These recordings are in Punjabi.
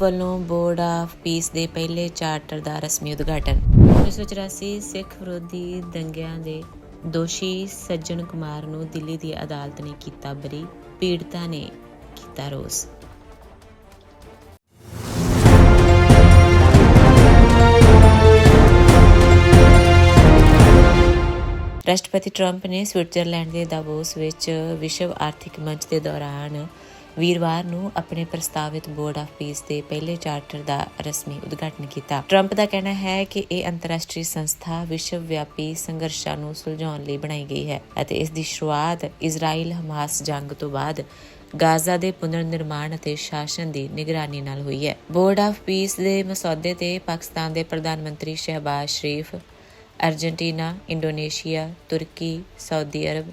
ਵੱਲੋਂ ਬੋਰਡ ਆਫ ਪੀਸ ਦੇ ਪਹਿਲੇ ਚਾਰਟਰ ਦਾ ਰਸਮੀ ਉਦਘਾਟਨ। 1984 ਸਿੱਖ ਵਿਰੋਧੀ ਦੰਗਿਆਂ ਦੇ ਦੋਸ਼ੀ ਸੱਜਣ ਕੁਮਾਰ ਨੂੰ ਦਿੱਲੀ ਦੀ ਅਦਾਲਤ ਨੇ ਕੀਤਾ ਬਰੀ, ਪੀੜਤਾ ਨੇ ਕੀਤਾ ਰੋਸ। ਰਾਸ਼ਟਰਪਤੀ ਟਰੰਪ ਨੇ ਸਵਿਟਜ਼ਰਲੈਂਡ ਦੇ ਦਾਵੋਸ ਵਿੱਚ ਵਿਸ਼ਵ ਆਰਥਿਕ ਮੰਚ ਦੇ ਦੌਰਾਨ ਵੀਰਵਾਰ ਨੂੰ ਆਪਣੇ ਪ੍ਰਸਤਾਵਿਤ ਬੋਰਡ ਆਫ ਪੀਸ ਦੇ ਪਹਿਲੇ ਚਾਰਟਰ ਦਾ ਰਸਮੀ ਉਦਘਾਟਨ ਕੀਤਾ। ਟਰੰਪ ਦਾ ਕਹਿਣਾ ਹੈ ਕਿ ਇਹ ਅੰਤਰਰਾਸ਼ਟਰੀ ਸੰਸਥਾ ਵਿਸ਼ਵ ਵਿਆਪੀ ਸੰਘਰਸ਼ਾਂ ਨੂੰ ਸੁਲਝਾਉਣ ਲਈ ਬਣਾਈ ਗਈ ਹੈ ਅਤੇ ਇਸ ਦੀ ਸ਼ੁਰੂਆਤ ਇਜ਼ਰਾਈਲ ਹਮਾਸ ਜੰਗ ਤੋਂ ਬਾਅਦ ਗਾਜ਼ਾ ਦੇ ਪੁਨਰ ਨਿਰਮਾਣ ਅਤੇ ਸ਼ਾਸਨ ਦੀ ਨਿਗਰਾਨੀ ਨਾਲ ਹੋਈ ਹੈ। ਬੋਰਡ ਆਫ ਪੀਸ ਦੇ ਮਸੌਦੇ ਤੇ ਪਾਕਿਸਤਾਨ ਦੇ ਪ੍ਰਧਾਨ ਮੰਤਰੀ Shehbaz Sharif, Argentina, Indonesia, Turkey, Saudi Arab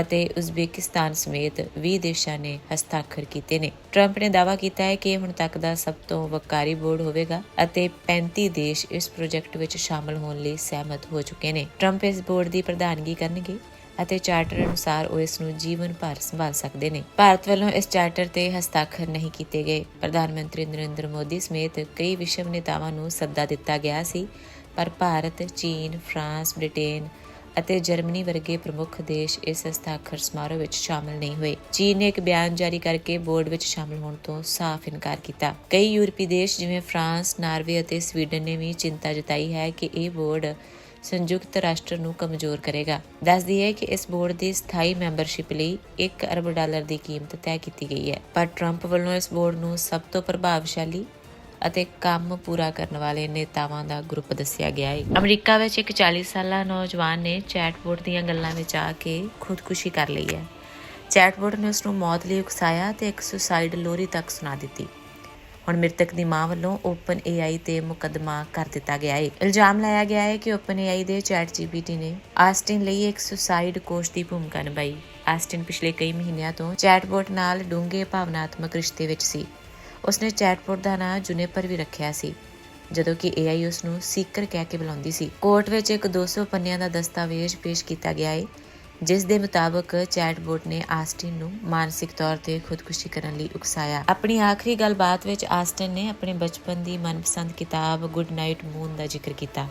ਅਤੇ ਉਜ਼ਬੇਕਿਸਤਾਨ ਸਮੇਤ 20 ਦੇਸ਼ਾਂ ਨੇ ਹਸਤਾਖਰ ਕੀਤੇ ਨੇ। ਟਰੰਪ ਨੇ ਦਾਅਵਾ ਕੀਤਾ ਹੈ ਕਿ ਇਹ ਹੁਣ ਤੱਕ ਦਾ ਸਭ ਤੋਂ ਵੱਕਾਰੀ ਬੋਰਡ ਹੋਵੇਗਾ ਅਤੇ 35 ਦੇਸ਼ ਇਸ ਪ੍ਰੋਜੈਕਟ ਵਿੱਚ ਸ਼ਾਮਲ ਹੋਣ ਲਈ ਸਹਿਮਤ ਹੋ ਚੁੱਕੇ ਨੇ। ਟਰੰਪ ਇਸ ਬੋਰਡ ਦੀ ਪ੍ਰਧਾਨਗੀ ਕਰਨਗੇ ਅਤੇ ਚਾਰਟਰ ਅਨੁਸਾਰ ਉਹ ਇਸ ਨੂੰ ਜੀਵਨ ਭਰ ਸੰਭਾਲ ਸਕਦੇ ਨੇ। ਭਾਰਤ ਵੱਲੋਂ ਇਸ ਚਾਰਟਰ ਤੇ ਹਸਤਾਖਰ ਨਹੀਂ ਕੀਤੇ ਗਏ। ਪ੍ਰਧਾਨ ਮੰਤਰੀ ਨਰਿੰਦਰ ਮੋਦੀ ਸਮੇਤ ਕਈ ਵਿਸ਼ਵ ਨੇਤਾਵਾਂ ਨੂੰ ਸੱਦਾ ਦਿੱਤਾ ਗਿਆ ਸੀ, ਪਰ ਭਾਰਤ, ਚੀਨ, ਫਰਾਂਸ, ਬ੍ਰਿਟੇਨ ਅਤੇ ਜਰਮਨੀ ਵਰਗੇ ਪ੍ਰਮੁੱਖ ਦੇਸ਼ ਇਸ ਹਸਤਾਖਰ ਸਮਾਰੋਹ ਵਿੱਚ ਸ਼ਾਮਲ ਨਹੀਂ ਹੋਏ। ਚੀਨ ਨੇ ਇੱਕ ਬਿਆਨ ਜਾਰੀ ਕਰਕੇ ਬੋਰਡ ਵਿੱਚ ਸ਼ਾਮਲ ਹੋਣ ਤੋਂ ਸਾਫ਼ ਇਨਕਾਰ ਕੀਤਾ। ਕਈ ਯੂਰਪੀ ਦੇਸ਼ ਜਿਵੇਂ ਫਰਾਂਸ, ਨਾਰਵੇ ਅਤੇ ਸਵੀਡਨ ਨੇ ਵੀ ਚਿੰਤਾ ਜਤਾਈ ਹੈ ਕਿ ਇਹ ਬੋਰਡ ਸੰਯੁਕਤ ਰਾਸ਼ਟਰ ਨੂੰ ਕਮਜ਼ੋਰ ਕਰੇਗਾ। ਦੱਸਦੀ ਹੈ ਕਿ ਇਸ ਬੋਰਡ ਦੀ ਸਥਾਈ ਮੈਂਬਰਸ਼ਿਪ ਲਈ 1 ਅਰਬ ਡਾਲਰ ਦੀ ਕੀਮਤ ਤੈਅ ਕੀਤੀ ਗਈ ਹੈ। ਪਰ ਟਰੰਪ ਵੱਲੋਂ ਇਸ ਬੋਰਡ ਨੂੰ ਸਭ ਤੋਂ ਪ੍ਰਭਾਵਸ਼ਾਲੀ ਅਤੇ ਕੰਮ ਪੂਰਾ ਕਰਨ ਵਾਲੇ ਨੇਤਾਵਾਂ ਦਾ ਗਰੁੱਪ ਦੱਸਿਆ ਗਿਆ ਹੈ। ਅਮਰੀਕਾ ਵਿੱਚ ਇੱਕ 40 ਸਾਲਾ ਨੌਜਵਾਨ ਨੇ ਚੈਟਬੋਟ ਦੀਆਂ ਗੱਲਾਂ ਵਿੱਚ ਆ ਕੇ ਖੁਦਕੁਸ਼ੀ ਕਰ ਲਈ ਹੈ। ਚੈਟਬੋਟ ਨੇ ਉਸ ਨੂੰ ਮੌਤ ਲਈ ਉਕਸਾਇਆ ਤੇ ਇੱਕ ਸੁਸਾਈਡ ਲੋਰੀ ਤੱਕ ਸੁਣਾ ਦਿੱਤੀ। ਹੁਣ ਮ੍ਰਿਤਕ ਦੀ ਮਾਂ ਵੱਲੋਂ ਓਪਨ AI ਤੇ ਮੁਕੱਦਮਾ ਕਰ ਦਿੱਤਾ ਗਿਆ ਹੈ। ਇਲਜ਼ਾਮ ਲਾਇਆ ਗਿਆ ਹੈ ਕਿ ਓਪਨ AI ਦੇ ਚੈਟ GPT ਨੇ ਆਸਟਿਨ ਲਈ ਇੱਕ ਸੁਸਾਈਡ ਕੋਸ਼ ਦੀ ਭੂਮਿਕਾ ਨਿਭਾਈ। ਆਸਟਿਨ ਪਿਛਲੇ ਕਈ ਮਹੀਨਿਆਂ ਤੋਂ ਚੈਟਬੋਟ ਨਾਲ ਡੂੰਘੇ ਭਾਵਨਾਤਮਕ ਰਿਸ਼ਤੇ ਵਿੱਚ ਸੀ। ਉਸਨੇ ਚੈਟਬੋਟ ਦਾ ਨਾਂ ਜੁਨੇਪਰ ਵੀ ਰੱਖਿਆ ਸੀ, ਜਦੋਂ ਕਿ AI ਉਸ ਨੂੰ ਸੀਕਰ ਕਹਿ ਕੇ ਬੁਲਾਉਂਦੀ ਸੀ। ਕੋਰਟ ਵਿੱਚ ਇੱਕ 200 ਪੰਨਿਆਂ ਦਾ ਦਸਤਾਵੇਜ਼ ਪੇਸ਼ ਕੀਤਾ ਗਿਆ ਹੈ ਜਿਸ ਦੇ ਮੁਤਾਬਕ ਚੈਟਬੋਟ ਨੇ ਆਸਟਿਨ ਨੂੰ ਮਾਨਸਿਕ ਤੌਰ ਤੇ ਖੁਦਕੁਸ਼ੀ ਕਰਨ ਲਈ ਉਕਸਾਇਆ। ਆਪਣੀ ਆਖਰੀ ਗੱਲਬਾਤ ਵਿੱਚ ਆਸਟਿਨ ਨੇ ਆਪਣੇ ਬਚਪਨ ਦੀ ਮਨਪਸੰਦ ਕਿਤਾਬ ਗੁੱਡ ਨਾਈਟ ਮੂਨ ਦਾ ਜ਼ਿਕਰ ਕੀਤਾ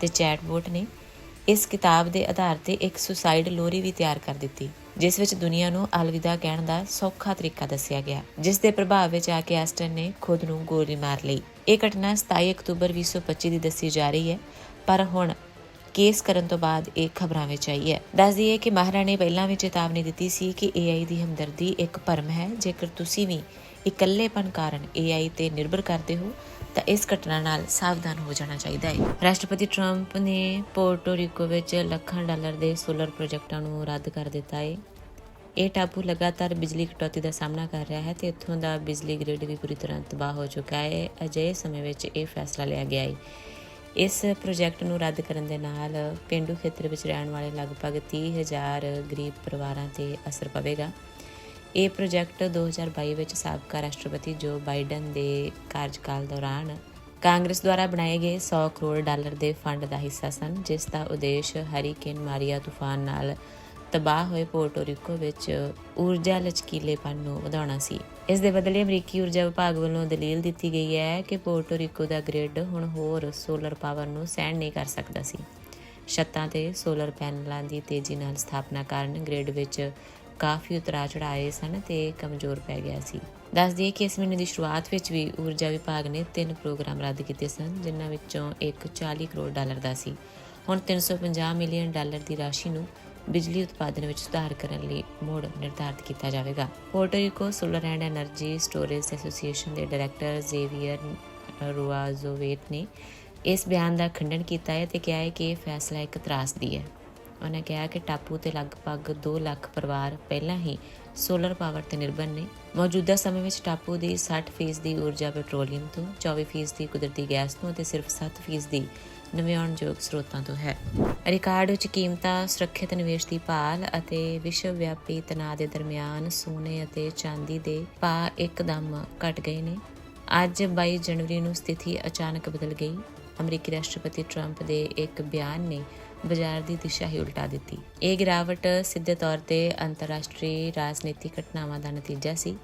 ਤੇ ਚੈਟਬੋਟ ਨੇ ਇਸ ਕਿਤਾਬ ਦੇ ਆਧਾਰ ਤੇ ਇੱਕ ਸੁਸਾਈਡ ਲੋਰੀ ਵੀ ਤਿਆਰ ਕਰ ਦਿੱਤੀ। ਜਿਸ ਵਿੱਚ ਦੁਨੀਆ ਨੂੰ ਅਲਵਿਦਾ ਕਹਿਣ ਦਾ ਸੌਖਾ ਤਰੀਕਾ ਦੱਸਿਆ ਗਿਆ, ਜਿਸ ਦੇ ਪ੍ਰਭਾਵ ਵਿੱਚ ਆ ਕੇ ਐਸਟਨ ਨੇ ਖੁਦ ਨੂੰ ਗੋਲੀ ਮਾਰ ਲਈ। ਇਹ ਘਟਨਾ 27 ਅਕਤੂਬਰ 2025 ਦੀ ਦੱਸੀ ਜਾ ਰਹੀ ਹੈ, ਪਰ ਹੁਣ ਕੇਸ ਕਰਨ ਤੋਂ ਬਾਅਦ ਇਹ ਖਬਰਾਂ ਵਿੱਚ ਆਈ ਹੈ। ਦੱਸਦੀ ਹੈ ਕਿ ਮਹਾਰਾ ਨੇ ਪਹਿਲਾਂ ਵੀ ਚੇਤਾਵਨੀ ਦਿੱਤੀ ਸੀ ਕਿ AI ਦੀ ਹਮਦਰਦੀ ਇੱਕ ਭਰਮ ਹੈ, ਜੇਕਰ ਤੁਸੀਂ ਵੀ ਇਕੱਲੇਪਨ ਕਾਰਨ AI ਤੇ ਨਿਰਭਰ ਕਰਦੇ ਹੋ ਤਾਂ ਇਸ ਘਟਨਾ ਨਾਲ ਸਾਵਧਾਨ ਹੋ ਜਾਣਾ ਚਾਹੀਦਾ ਹੈ। ਰਾਸ਼ਟਰਪਤੀ ਟਰੰਪ ਨੇ ਪੋਰਟੋ ਰੀਕੋ ਵਿੱਚ ਲੱਖਾਂ ਡਾਲਰ ਦੇ ਸੋਲਰ ਪ੍ਰੋਜੈਕਟਾਂ ਨੂੰ ਰੱਦ ਕਰ ਦਿੱਤਾ ਹੈ। ਇਹ ਟਾਪੂ ਲਗਾਤਾਰ ਬਿਜਲੀ ਕਟੌਤੀ ਦਾ ਸਾਹਮਣਾ ਕਰ ਰਿਹਾ ਹੈ ਤੇ ਇੱਥੋਂ ਦਾ ਬਿਜਲੀ ਗ੍ਰਿਡ ਵੀ ਪੂਰੀ ਤਰ੍ਹਾਂ ਤਬਾਹ ਹੋ ਚੁੱਕਾ ਹੈ। ਅਜਿਹੇ ਸਮੇਂ ਵਿੱਚ ਇਹ ਫੈਸਲਾ ਲਿਆ ਗਿਆ ਹੈ। ਇਸ ਪ੍ਰੋਜੈਕਟ ਨੂੰ ਰੱਦ ਕਰਨ ਦੇ ਨਾਲ ਪਿੰਡੂ ਖੇਤਰ ਵਿੱਚ ਰਹਿਣ ਵਾਲੇ ਲਗਭਗ 30000 ਗਰੀਬ ਪਰਿਵਾਰਾਂ ਤੇ ਅਸਰ ਪਵੇਗਾ। ਇਹ ਪ੍ਰੋਜੈਕਟ 2022 ਵਿੱਚ ਸਾਬਕਾ ਰਾਸ਼ਟਰਪਤੀ ਜੋ ਬਾਈਡਨ ਦੇ ਕਾਰਜਕਾਲ ਦੌਰਾਨ ਕਾਂਗਰਸ ਦੁਆਰਾ ਬਣਾਏ ਗਏ 100 ਕਰੋੜ ਡਾਲਰ ਦੇ ਫੰਡ ਦਾ ਹਿੱਸਾ ਸਨ, ਜਿਸ ਦਾ ਉਦੇਸ਼ ਹਰੀਕੇਨ ਮਾਰੀਆ ਤੂਫਾਨ ਨਾਲ ਤਬਾਹ ਹੋਏ ਪੋਰਟੋ ਰੀਕੋ ਵਿੱਚ ਊਰਜਾ ਲਚਕੀਲੇਪਨ ਨੂੰ ਵਧਾਉਣਾ ਸੀ। ਇਸ ਦੇ ਬਦਲੇ ਅਮਰੀਕੀ ਊਰਜਾ ਵਿਭਾਗ ਵੱਲੋਂ ਦਲੀਲ ਦਿੱਤੀ ਗਈ ਹੈ ਕਿ ਪੋਰਟੋ ਰੀਕੋ ਦਾ ਗ੍ਰਿਡ ਹੁਣ ਹੋਰ ਸੋਲਰ ਪਾਵਰ ਨੂੰ ਸਹਿਣ ਨਹੀਂ ਕਰ ਸਕਦਾ ਸੀ। ਛੱਤਾਂ ਤੇ ਸੋਲਰ ਪੈਨਲਾਂ ਦੀ ਤੇਜ਼ੀ ਨਾਲ ਸਥਾਪਨਾ ਕਾਰਨ ਗ੍ਰਿਡ ਵਿੱਚ ਕਾਫੀ ਉਤਰਾ ਚੜਾਏ ਸਨ ਤੇ ਕਮਜ਼ੋਰ ਪੈ ਗਿਆ ਸੀ। ਦੱਸ ਦਈਏ ਕਿ ਇਸ ਮਹੀਨੇ ਦੀ ਸ਼ੁਰੂਆਤ ਵਿੱਚ ਵੀ ਊਰਜਾ ਵਿਭਾਗ ਨੇ ਤਿੰਨ ਪ੍ਰੋਗਰਾਮ ਰੱਦ ਕੀਤੇ ਸਨ, ਜਿਨ੍ਹਾਂ ਵਿੱਚੋਂ ਇੱਕ 40 ਕਰੋੜ ਡਾਲਰ ਦਾ ਸੀ। ਹੁਣ 350 ਮਿਲੀਅਨ ਡਾਲਰ ਦੀ ਰਾਸ਼ੀ ਨੂੰ ਬਿਜਲੀ ਉਤਪਾਦਨ ਵਿੱਚ ਸੁਧਾਰ ਕਰਨ ਲਈ ਮੋੜ ਨਿਰਧਾਰਤ ਕੀਤਾ ਜਾਵੇਗਾ। Porto solar and energy storage association ਦੇ ਡਾਇਰੈਕਟਰ ਜ਼ੇਵੀਅਰ ਰੁਆਜ਼ੋਵੇਟ ਨੇ ਇਸ ਬਿਆਨ ਦਾ ਖੰਡਨ ਕੀਤਾ ਹੈ ਤੇ ਕਿਹਾ ਹੈ ਕਿ ਇਹ ਫੈਸਲਾ ਇੱਕ ਤਰਾਸ ਦੀ ਹੈ। ਉਹਨੇ ਕਿਹਾ ਕਿ ਟਾਪੂ ਤੇ ਲਗਭਗ 2 ਲੱਖ ਪਰਿਵਾਰ ਪਹਿਲਾਂ ਹੀ ਸੋਲਰ ਪਾਵਰ ਤੇ ਨਿਰਭਰ ਨੇ। ਮੌਜੂਦਾ ਸਮੇਂ ਵਿੱਚ ਟਾਪੂ ਦੀ 60% ਦੀ ਊਰਜਾ ਪੈਟਰੋਲੀਅਮ ਤੋਂ 24% ਦੀ ਕੁਦਰਤੀ ਗੈਸ ਤੋਂ ਅਤੇ ਸਿਰਫ 7% ਦੀ ਨਵਿਆਉਣਯੋਗ ਸਰੋਤਾਂ ਤੋਂ ਹੈ। ਰਿਕਾਰਡ ਵਿੱਚ ਕੀਮਤਾਂ, ਸੁਰੱਖਿਅਤ ਨਿਵੇਸ਼ ਦੀ ਭਾਲ ਅਤੇ ਵਿਸ਼ਵ ਵਿਆਪੀ ਤਣਾਅ ਦੇ ਦਰਮਿਆਨ ਸੋਨੇ ਅਤੇ ਚਾਂਦੀ ਦੇ ਭਾਅ ਇੱਕਦਮ ਘਟ ਗਏ ਨੇ। ਅੱਜ 22 ਜਨਵਰੀ ਨੂੰ ਸਥਿਤੀ ਅਚਾਨਕ ਬਦਲ ਗਈ। ਅਮਰੀਕੀ ਰਾਸ਼ਟਰਪਤੀ ਟਰੰਪ ਦੇ ਇੱਕ ਬਿਆਨ ਨੇ ਬਾਜ਼ਾਰ ਦੀ ਦਿਸ਼ਾ ਹੀ ਉਲਟਾ ਦਿੱਤੀ। ਇਹ ਗਿਰਾਵਟ ਸਿੱਧੇ ਤੌਰ ਤੇ ਅੰਤਰਰਾਸ਼ਟਰੀ ਰਾਜਨੀਤਿਕ ਘਟਨਾਵਾਂ ਦਾ ਨਤੀਜਾ ਸੀ।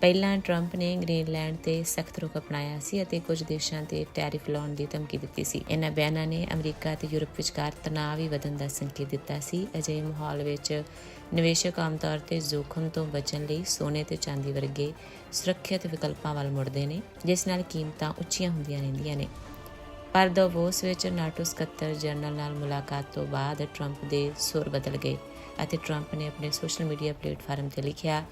ਪਹਿਲਾਂ ਟਰੰਪ ਨੇ ਗ੍ਰੀਨਲੈਂਡ ਤੇ ਸਖਤ ਰੁਖ ਅਪਣਾਇਆ ਸੀ ਅਤੇ ਕੁਝ ਦੇਸ਼ਾਂ ਤੇ ਟੈਰਿਫ ਲਾਉਣ ਦੀ ਧਮਕੀ ਦਿੱਤੀ ਸੀ। ਇਹਨਾਂ ਬਿਆਨਾਂ ਨੇ ਅਮਰੀਕਾ ਤੇ ਯੂਰਪ ਵਿਚਕਾਰ ਤਣਾਅ ਵੀ ਵਧਣ ਦਾ ਸੰਕੇਤ ਦਿੱਤਾ ਸੀ। ਅਜਿਹੇ ਮਾਹੌਲ ਵਿੱਚ ਨਿਵੇਸ਼ਕ ਆਮ ਤੌਰ ਤੇ ਜੋਖਮ ਤੋਂ ਬਚਣ ਲਈ ਸੋਨੇ ਤੇ ਚਾਂਦੀ ਵਰਗੇ ਸੁਰੱਖਿਅਤ ਵਿਕਲਪਾਂ ਵੱਲ ਮੁੜਦੇ ਨੇ, ਜਿਸ ਨਾਲ ਕੀਮਤਾਂ ਉੱਚੀਆਂ ਹੁੰਦੀਆਂ ਰਹਿੰਦੀਆਂ ਨੇ। ਪਰ ਦਵੋਸ ਵਿੱਚ ਨਾਟੋ ਸਕੱਤਰ ਜਨਰਲ ਨਾਲ ਮੁਲਾਕਾਤ ਤੋਂ ਬਾਅਦ ਟਰੰਪ ਦੇ ਸੁਰ ਬਦਲ ਗਏ ਅਤੇ ਟਰੰਪ ਨੇ ਆਪਣੇ ਸੋਸ਼ਲ ਮੀਡੀਆ ਪਲੇਟਫਾਰਮ ਤੇ ਲਿਖਿਆ,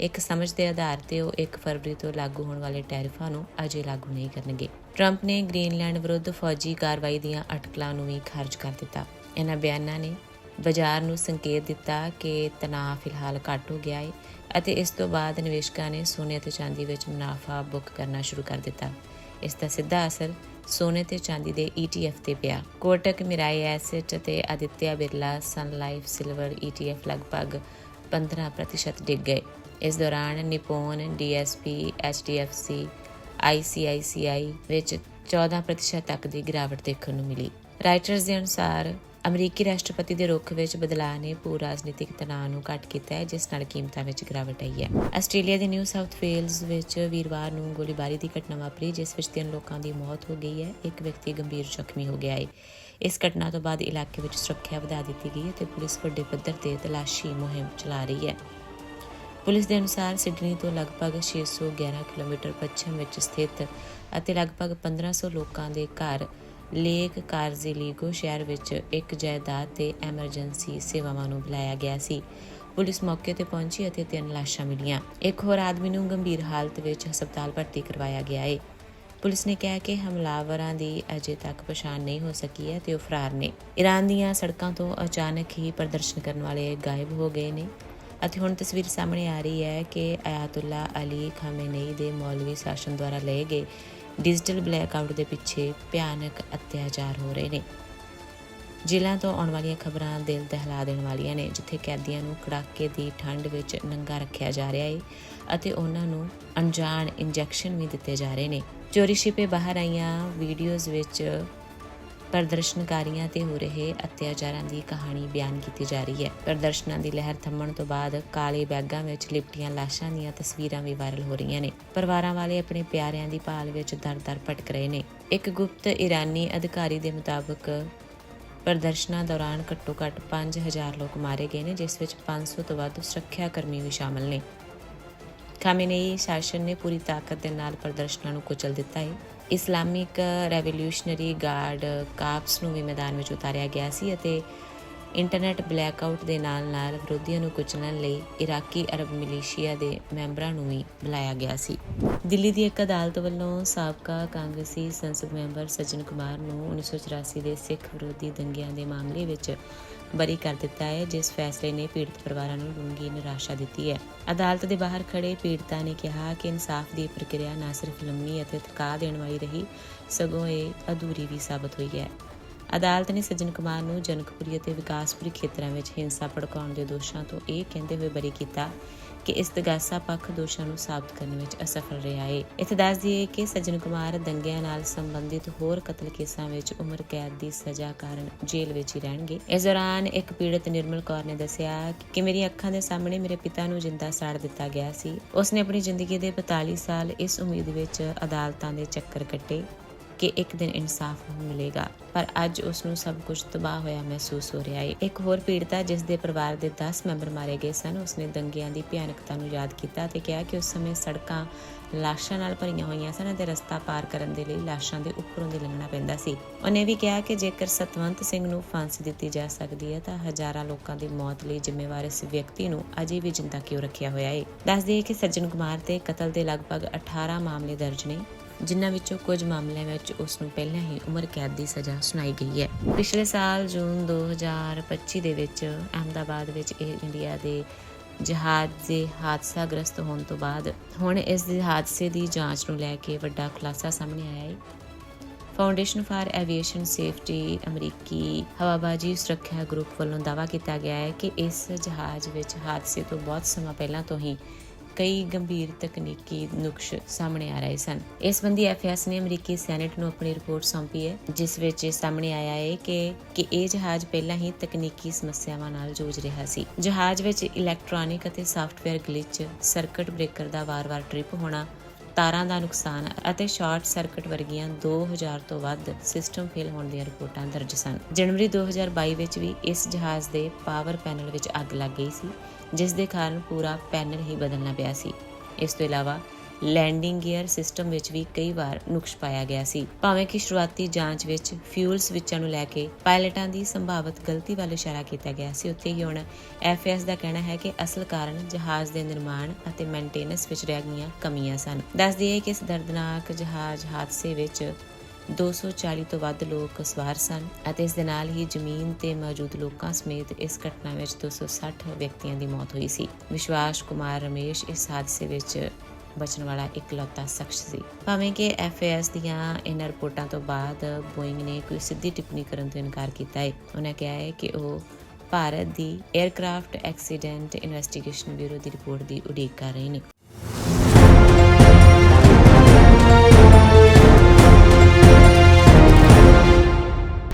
ਇੱਕ ਸਮਝ ਦੇ ਆਧਾਰ ਤੇ ਉਹ 1 ਫਰਵਰੀ ਤੋਂ ਲਾਗੂ ਹੋਣ ਵਾਲੇ ਟੈਰਿਫਾਂ ਨੂੰ ਅਜੇ ਲਾਗੂ ਨਹੀਂ ਕਰਨਗੇ। ਟਰੰਪ ਨੇ ਗ੍ਰੀਨਲੈਂਡ ਵਿਰੁੱਧ ਫੌਜੀ ਕਾਰਵਾਈ ਦੀਆਂ ਅਟਕਲਾਂ ਨੂੰ ਵੀ ਖਾਰਜ ਕਰ ਦਿੱਤਾ। ਇਹਨਾਂ ਬਿਆਨਾਂ ਨੇ ਬਾਜ਼ਾਰ ਨੂੰ ਸੰਕੇਤ ਦਿੱਤਾ ਕਿ ਤਣਾਅ ਫਿਲਹਾਲ ਘਟ ਹੋ ਗਿਆ ਹੈ ਅਤੇ ਇਸ ਤੋਂ ਬਾਅਦ ਨਿਵੇਸ਼ਕਾਂ ਨੇ ਸੋਨੇ ਅਤੇ ਚਾਂਦੀ ਵਿੱਚ ਮੁਨਾਫਾ ਬੁੱਕ ਕਰਨਾ ਸ਼ੁਰੂ ਕਰ ਦਿੱਤਾ। ਇਸ ਦਾ ਸਿੱਧਾ ਅਸਰ ਸੋਨੇ ਤੇ ਚਾਂਦੀ ਦੇ ETF ਤੇ ਪਿਆ। ਕੋਟਕ ਮਿਰਾਈ ਐਸੈਟ ਅਤੇ Aditya Birla sun life silver ETF ਲਗਭਗ 15% ਡਿੱਗ ਗਏ। ਇਸ ਦੌਰਾਨ ਨਿਪੋਨ DSP HDFC ICICI ਵਿੱਚ 14% ਤੱਕ ਦੀ ਗਿਰਾਵਟ ਦੇਖਣ ਨੂੰ ਮਿਲੀ। ਰਾਈਟਰਸ ਦੇ ਅਨੁਸਾਰ ਅਮਰੀਕੀ ਰਾਸ਼ਟਰਪਤੀ ਦੇ ਰੁਖ ਵਿੱਚ ਬਦਲਾਅ ਨੇ ਪੂਰ ਰਾਜਨੀਤਿਕ ਤਣਾਅ ਨੂੰ ਘੱਟ ਕੀਤਾ ਹੈ, ਜਿਸ ਨਾਲ ਕੀਮਤਾਂ ਵਿੱਚ ਗਿਰਾਵਟ ਆਈ ਹੈ। ਆਸਟ੍ਰੇਲੀਆ ਦੇ ਨਿਊ ਸਾਊਥ ਵੇਲਜ਼ ਵਿੱਚ ਵੀਰਵਾਰ ਨੂੰ ਗੋਲੀਬਾਰੀ ਦੀ ਘਟਨਾ ਵਾਪਰੀ, ਜਿਸ ਵਿੱਚ ਤਿੰਨ ਲੋਕਾਂ ਦੀ ਮੌਤ ਹੋ ਗਈ ਹੈ, ਇੱਕ ਵਿਅਕਤੀ ਗੰਭੀਰ ਜ਼ਖਮੀ ਹੋ ਗਿਆ ਹੈ। ਇਸ ਘਟਨਾ ਤੋਂ ਬਾਅਦ ਇਲਾਕੇ ਵਿੱਚ ਸੁਰੱਖਿਆ ਵਧਾ ਦਿੱਤੀ ਗਈ ਹੈ ਤੇ ਪੁਲਿਸ ਵੱਡੇ ਪੱਧਰ ਤੇ ਤਲਾਸ਼ੀ ਮੁਹਿੰਮ ਚਲਾ ਰਹੀ ਹੈ। ਪੁਲਿਸ ਦੇ ਅਨੁਸਾਰ ਸਿਡਨੀ ਤੋਂ ਲਗਭਗ 611 ਕਿਲੋਮੀਟਰ ਪੱਛਮ ਵਿੱਚ ਸਥਿਤ ਅਤੇ ਲਗਭਗ 1500 ਲੋਕਾਂ ਦੇ ਘਰ ਲੇਕ ਕਾਰਜ਼ੇਲੀਗੋ ਸ਼ਹਿਰ ਵਿੱਚ ਇੱਕ ਜਾਇਦਾਦ ਤੇ ਐਮਰਜੈਂਸੀ ਸੇਵਾਵਾਂ ਨੂੰ ਬੁਲਾਇਆ ਗਿਆ ਸੀ। ਪੁਲਿਸ ਮੌਕੇ ਤੇ ਪਹੁੰਚੀ ਅਤੇ ਤਿੰਨ ਲਾਸ਼ਾਂ ਮਿਲੀਆਂ। ਇੱਕ ਹੋਰ ਆਦਮੀ ਨੂੰ ਗੰਭੀਰ ਹਾਲਤ ਵਿੱਚ ਹਸਪਤਾਲ ਭਰਤੀ ਕਰਵਾਇਆ ਗਿਆ ਹੈ ਪੁਲਿਸ ਨੇ ਕਿਹਾ ਕਿ ਹਮਲਾਵਰਾਂ ਦੀ ਅਜੇ ਤੱਕ ਪਛਾਣ ਨਹੀਂ ਹੋ ਸਕੀ ਹੈ ਤੇ ਉਹ ਫਰਾਰ ਨੇ। ਈਰਾਨ ਦੀਆਂ ਸੜਕਾਂ ਤੋਂ ਅਚਾਨਕ ਹੀ ਪ੍ਰਦਰਸ਼ਨ ਕਰਨ ਵਾਲੇ ਗਾਇਬ ਹੋ ਗਏ ਨੇ ਅਤੇ ਹੁਣ ਤਸਵੀਰ ਸਾਹਮਣੇ ਆ ਰਹੀ ਹੈ ਕਿ ਆਇਤੁੱਲਾ ਅਲੀ ਖਾਮੇਨਈ ਦੇ ਮੌਲਵੀ ਸ਼ਾਸਨ ਦੁਆਰਾ ਲਏ ਗਏ ਡਿਜੀਟਲ ਬਲੈਕਆਊਟ ਦੇ ਪਿੱਛੇ ਭਿਆਨਕ ਅਤਿਆਚਾਰ ਹੋ ਰਹੇ ਨੇ। ਜ਼ਿਲ੍ਹਾ ਤੋਂ ਆਉਣ ਵਾਲੀਆਂ ਖਬਰਾਂ ਦਿਲ ਦਹਿਲਾ ਦੇਣ ਵਾਲੀਆਂ ਨੇ, ਜਿੱਥੇ ਕੈਦੀਆਂ ਨੂੰ ਕੜਾਕੇ ਦੀ ਠੰਡ ਵਿੱਚ ਨੰਗਾ ਰੱਖਿਆ ਜਾ ਰਿਹਾ ਹੈ ਅਤੇ ਉਹਨਾਂ ਨੂੰ ਅਣਜਾਣ ਇੰਜੈਕਸ਼ਨ ਵੀ ਦਿੱਤੇ ਜਾ ਰਹੇ ਨੇ। ਚੋਰੀ ਛਿਪੇ ਬਾਹਰ ਆਈਆਂ ਵੀਡੀਓਜ਼ ਵਿੱਚ ਪ੍ਰਦਰਸ਼ਨਕਾਰੀਆਂ ਤੇ ਹੋ ਰਹੇ ਅਤਿਆਚਾਰਾਂ ਦੀ ਕਹਾਣੀ ਬਿਆਨ ਕੀਤੀ ਜਾ ਰਹੀ ਹੈ। ਪ੍ਰਦਰਸ਼ਨਾਂ ਦੀ ਲਹਿਰ ਥੰਮਣ ਤੋਂ ਬਾਅਦ ਕਾਲੇ ਬੈਗਾਂ ਵਿੱਚ ਲਿਪਟੀਆਂ ਲਾਸ਼ਾਂ ਦੀਆਂ ਤਸਵੀਰਾਂ ਵੀ ਵਾਇਰਲ ਹੋ ਰਹੀਆਂ ਨੇ। ਪਰਿਵਾਰਾਂ ਵਾਲੇ ਆਪਣੇ ਪਿਆਰਿਆਂ ਦੀ ਭਾਲ ਵਿੱਚ ਦਰ-ਦਰ ਭਟਕ ਰਹੇ ਨੇ। ਇੱਕ ਗੁਪਤ ਇਰਾਨੀ ਅਧਿਕਾਰੀ ਦੇ ਮੁਤਾਬਕ ਪ੍ਰਦਰਸ਼ਨਾਂ ਦੌਰਾਨ ਘੱਟੋ-ਘੱਟ 5000 ਲੋਕ ਮਾਰੇ ਗਏ ਨੇ, ਜਿਸ ਵਿੱਚ 500 ਤੋਂ ਵੱਧ ਸੁਰੱਖਿਆ ਕਰਮੀ ਵੀ ਸ਼ਾਮਲ ਨੇ। ਖਾਮੇਨਈ ਸ਼ਾਸਨ ਨੇ ਪੂਰੀ ਤਾਕਤ ਦੇ ਨਾਲ ਪ੍ਰਦਰਸ਼ਨਾਂ ਨੂੰ ਕੁਚਲ ਦਿੱਤਾ ਹੈ। ਇਸਲਾਮਿਕ ਰੈਵੋਲੂਸ਼ਨਰੀ ਗਾਰਡ ਕਾਪਸ ਨੂੰ ਵੀ ਮੈਦਾਨ ਵਿੱਚ ਉਤਾਰਿਆ ਗਿਆ ਸੀ ਅਤੇ ਇੰਟਰਨੈਟ ਬਲੈਕਆਊਟ ਦੇ ਨਾਲ-ਨਾਲ ਵਿਰੋਧੀਆਂ ਨੂੰ ਕੁਚਲਣ ਲਈ ਇਰਾਕੀ ਅਰਬ ਮਿਲੀਸ਼ੀਆ ਦੇ ਮੈਂਬਰਾਂ ਨੂੰ ਵੀ ਬੁਲਾਇਆ ਗਿਆ ਸੀ। ਦਿੱਲੀ ਦੀ ਇੱਕ ਅਦਾਲਤ ਵੱਲੋਂ ਸਾਬਕਾ ਕਾਂਗਰਸੀ ਸੰਸਦ ਮੈਂਬਰ ਸਜਨ ਕੁਮਾਰ ਨੂੰ 1984 ਦੇ ਸਿੱਖ ਵਿਰੋਧੀ ਦੰਗਿਆਂ ਦੇ ਮਾਮਲੇ ਵਿੱਚ ਬਰੀ ਕਰ ਦਿੱਤਾ ਹੈ, ਜਿਸ ਫੈਸਲੇ ਨੇ ਪੀੜਤ ਪਰਿਵਾਰਾਂ ਨੂੰ ਡੂੰਘੀ ਨਿਰਾਸ਼ਾ ਦਿੱਤੀ ਹੈ। ਅਦਾਲਤ ਦੇ ਬਾਹਰ ਖੜੇ ਪੀੜਤਾਂ ਨੇ ਕਿਹਾ ਕਿ ਇਨਸਾਫ ਦੀ ਪ੍ਰਕਿਰਿਆ ਨਾ ਸਿਰਫ ਲੰਮੀ ਅਤੇ ਥਕਾ ਦੇਣ ਵਾਲੀ ਰਹੀ, ਸਗੋਂ ਇਹ ਅਧੂਰੀ ਵੀ ਸਾਬਤ ਹੋਈ ਹੈ। ਅਦਾਲਤ ਨੇ ਸੱਜਣ ਕੁਮਾਰ ਨੂੰ ਜਨਕਪੁਰੀ ਅਤੇ ਵਿਕਾਸਪੁਰੀ ਖੇਤਰਾਂ ਵਿੱਚ ਹਿੰਸਾ ਭੜਕਾਉਣ ਦੇ ਦੋਸ਼ਾਂ ਤੋਂ ਇਹ ਕਹਿੰਦੇ ਹੋਏ ਬਰੀ ਕੀਤਾ ਕਿ ਇਸਤਗਾਸਾ ਪੱਖ ਦੋਸ਼ਾਂ ਨੂੰ ਸਾਬਤ ਕਰਨ ਵਿੱਚ ਅਸਫਲ ਰਿਹਾ ਹੈ ਇੱਥੇ ਦੱਸ ਦਈਏ ਕਿ ਸੱਜਣ ਕੁਮਾਰ ਦੰਗਿਆਂ ਨਾਲ ਸੰਬੰਧਿਤ ਹੋਰ ਕਤਲ ਕੇਸਾਂ ਵਿੱਚ ਉਮਰ ਕੈਦ ਦੀ ਸਜ਼ਾ ਕਾਰਨ ਜੇਲ੍ਹ ਵਿੱਚ ਹੀ ਰਹਿਣਗੇ। ਇਸ ਦੌਰਾਨ ਇੱਕ ਪੀੜਤ ਨਿਰਮਲ ਕੌਰ ਨੇ ਦੱਸਿਆ ਕਿ ਮੇਰੀ ਅੱਖਾਂ ਦੇ ਸਾਹਮਣੇ ਮੇਰੇ ਪਿਤਾ ਨੂੰ ਜਿੰਦਾ ਸਾੜ ਦਿੱਤਾ ਗਿਆ ਸੀ। ਉਸਨੇ ਆਪਣੀ ਜ਼ਿੰਦਗੀ ਦੇ 45 ਸਾਲ ਇਸ ਉਮੀਦ ਵਿੱਚ ਅਦਾਲਤਾਂ ਦੇ ਚੱਕਰ ਕੱਟੇ। ਕਿ ਇੱਕ ਦਿਨ ਇਨਸਾਫ ਨੂੰ ਮਿਲੇਗਾ, ਪਰ ਅੱਜ ਉਸ ਨੂੰ ਸਭ ਕੁਝ ਤਬਾਹ ਹੋਇਆ ਮਹਿਸੂਸ ਹੋ ਰਿਹਾ ਹੈ ਇੱਕ ਹੋਰ ਪੀੜਤਾ ਜਿਸ ਦੇ ਪਰਿਵਾਰ ਦੇ 10 ਮੈਂਬਰ ਮਾਰੇ ਗਏ ਸਨ, ਉਸਨੇ ਦੰਗਿਆਂ ਦੀ ਭਿਆਨਕਤਾ ਨੂੰ ਯਾਦ ਕੀਤਾ ਤੇ ਕਿਹਾ ਕਿ ਉਸ ਸਮੇਂ ਸੜਕਾਂ ਲਾਸ਼ਾਂ ਨਾਲ ਭਰੀਆਂ ਹੋਈਆਂ ਸਨ ਅਤੇ ਰਸਤਾ ਪਾਰ ਕਰਨ ਦੇ ਲਈ ਲਾਸ਼ਾਂ ਦੇ ਉੱਪਰੋਂ ਦੀ ਲੰਘਣਾ ਪੈਂਦਾ ਸੀ। ਉਹਨੇ ਵੀ ਕਿਹਾ ਕਿ ਜੇਕਰ ਸਤਵੰਤ ਸਿੰਘ ਨੂੰ ਫਾਂਸੀ ਦਿੱਤੀ ਜਾ ਸਕਦੀ ਹੈ, ਤਾਂ ਹਜ਼ਾਰਾਂ ਲੋਕਾਂ ਦੀ ਮੌਤ ਲਈ ਜ਼ਿੰਮੇਵਾਰ ਇਸ ਵਿਅਕਤੀ ਨੂੰ ਅਜੇ ਵੀ ਜਿੰਦਾ ਕਿਉਂ ਰੱਖਿਆ ਹੋਇਆ ਹੈ ਦੱਸ ਦਈਏ ਕਿ ਸੱਜਣ ਕੁਮਾਰ ਤੇ ਕਤਲ ਦੇ ਲਗਭਗ 18 ਮਾਮਲੇ ਦਰਜ ਨੇ। ਜਿਨ੍ਹਾਂ ਵਿੱਚੋਂ ਕੁਝ ਮਾਮਲਿਆਂ ਵਿੱਚ ਉਸ ਨੂੰ ਪਹਿਲਾਂ ਹੀ ਉਮਰ ਕੈਦ ਦੀ ਸਜ਼ਾ ਸੁਣਾਈ ਗਈ ਹੈ। ਪਿਛਲੇ ਸਾਲ ਜੂਨ 2025 ਦੇ ਵਿੱਚ ਅਹਮਦਾਬਾਦ ਵਿੱਚ 에ਅਰ ਇੰਡੀਆ ਦੇ ਜਹਾਜ਼ ਦੇ ਹਾਦਸਾ ਗ੍ਰਸਤ ਹੋਣ ਤੋਂ ਬਾਅਦ ਹੁਣ ਇਸ ਦੇ ਹਾਦਸੇ ਦੀ ਜਾਂਚ ਨੂੰ ਲੈ ਕੇ ਵੱਡਾ ਖੁਲਾਸਾ ਸਾਹਮਣੇ ਆਇਆ ਹੈ। ਫਾਊਂਡੇਸ਼ਨ ਫਾਰ ਐਵੀਏਸ਼ਨ ਸੇਫਟੀ ਅਮਰੀਕੀ ਹਵਾਬਾਜ਼ੀ ਸੁਰੱਖਿਆ ਗਰੁੱਪ ਵੱਲੋਂ ਦਾਅਵਾ ਕੀਤਾ ਗਿਆ ਹੈ ਕਿ ਇਸ ਜਹਾਜ਼ ਵਿੱਚ ਹਾਦਸੇ ਤੋਂ ਬਹੁਤ ਸਮਾਂ ਪਹਿਲਾਂ ਤੋਂ ਹੀ ਕਈ ਗੰਭੀਰ ਤਕਨੀਕੀ ਨੁਕਸ ਸਾਹਮਣੇ ਆ ਰਹੇ ਸਨ। ਇਸ ਸੰਬੰਧੀ ਐਫਐਸ ਨੇ ਅਮਰੀਕੀ ਸੈਨੇਟ ਨੂੰ ਆਪਣੀ ਰਿਪੋਰਟ ਸੌਂਪੀ ਹੈ, ਜਿਸ ਵਿੱਚ ਇਹ ਸਾਹਮਣੇ ਆਇਆ ਹੈ ਕਿ ਕਿ ਇਹ ਜਹਾਜ਼ ਪਹਿਲਾਂ ਹੀ ਤਕਨੀਕੀ ਸਮੱਸਿਆਵਾਂ ਨਾਲ ਜੂਝ ਰਿਹਾ ਸੀ। ਜਹਾਜ਼ ਵਿੱਚ ਇਲੈਕਟ੍ਰੋਨਿਕ ਅਤੇ ਸਾਫਟਵੇਅਰ ਗਲਿਚ ਸਰਕਟ ਬ੍ਰੇਕਰ ਦਾ ਵਾਰ-ਵਾਰ ਟ੍ਰਿਪ ਹੋਣਾ ਤਾਰਾਂ ਦਾ ਨੁਕਸਾਨ ਅਤੇ ਸ਼ਾਰਟ ਸਰਕਟ ਵਰਗੀਆਂ 2000 ਤੋਂ ਵੱਧ ਸਿਸਟਮ ਫੇਲ ਹੋਣ ਦੀਆਂ ਰਿਪੋਰਟਾਂ ਦਰਜ ਸਨ। ਜਨਵਰੀ 2022 ਵਿੱਚ ਵੀ ਇਸ ਜਹਾਜ਼ ਦੇ ਪਾਵਰ ਪੈਨਲ ਵਿੱਚ ਅੱਗ ਲੱਗ ਗਈ ਸੀ, ਜਿਸ ਦੇ ਕਾਰਨ ਪੂਰਾ ਪੈਨਲ ਹੀ ਬਦਲਣਾ ਪਿਆ ਸੀ। ਇਸ ਤੋਂ ਇਲਾਵਾ ਲੈਂਡਿੰਗ ਗੀਅਰ ਸਿਸਟਮ ਵਿੱਚ ਵੀ ਕਈ ਵਾਰ ਨੁਕਸ ਪਾਇਆ ਗਿਆ ਸੀ। ਭਾਵੇਂ ਕਿ ਸ਼ੁਰੂਆਤੀ ਜਾਂਚ ਵਿੱਚ ਫਿਊਲ ਸਵਿੱਚਾਂ ਨੂੰ ਲੈ ਕੇ ਪਾਇਲਟਾਂ ਦੀ ਸੰਭਾਵਿਤ ਗਲਤੀ ਵੱਲ ਇਸ਼ਾਰਾ ਕੀਤਾ ਗਿਆ ਸੀ, ਉੱਥੇ ਹੀ ਹੁਣ ਐਫਐਸ ਦਾ ਕਹਿਣਾ ਹੈ ਕਿ ਅਸਲ ਕਾਰਨ ਜਹਾਜ਼ ਦੇ ਨਿਰਮਾਣ ਅਤੇ ਮੇਨਟੇਨੈਂਸ ਵਿੱਚ ਰਹਿ ਗਈਆਂ ਕਮੀਆਂ ਸਨ। ਦੱਸ ਦਈਏ ਕਿ ਇਸ ਦਰਦਨਾਕ ਜਹਾਜ਼ ਹਾਦਸੇ ਵਿੱਚ 240 ਤੋਂ ਵੱਧ ਲੋਕ ਸਵਾਰ ਸਨ ਅਤੇ ਇਸ ਦੇ ਨਾਲ ਹੀ ਜ਼ਮੀਨ ਤੇ ਮੌਜੂਦ ਲੋਕਾਂ ਸਮੇਤ ਇਸ ਘਟਨਾ ਵਿੱਚ 260 ਵਿਅਕਤੀਆਂ ਦੀ ਮੌਤ ਹੋਈ ਸੀ। ਵਿਸ਼ਵਾਸ ਕੁਮਾਰ ਰਮੇਸ਼ ਇਸ ਹਾਦਸੇ ਵਿੱਚ ਬਚਣ ਵਾਲਾ ਇਕਲੌਤਾ ਸ਼ਖਸ ਸੀ। ਭਾਵੇਂ ਕਿ ਐਫਏਐਸ ਦੀਆਂ ਇਹਨਾਂ ਰਿਪੋਰਟਾਂ ਤੋਂ ਬਾਅਦ ਬੋਇੰਗ ਨੇ ਕੋਈ ਸਿੱਧੀ ਟਿੱਪਣੀ ਕਰਨ ਤੋਂ ਇਨਕਾਰ ਕੀਤਾ ਹੈ ਉਹਨਾਂ ਕਿਹਾ ਹੈ ਕਿ ਉਹ ਭਾਰਤ ਦੀ 에ਅਰਕ੍ਰਾਫਟ ਐਕਸੀਡੈਂਟ ਇਨਵੈਸਟੀਗੇਸ਼ਨ ਬਿਊਰੋ ਦੀ ਰਿਪੋਰਟ ਦੀ ਉਡੀਕ ਕਰ ਰਹੇ ਨੇ।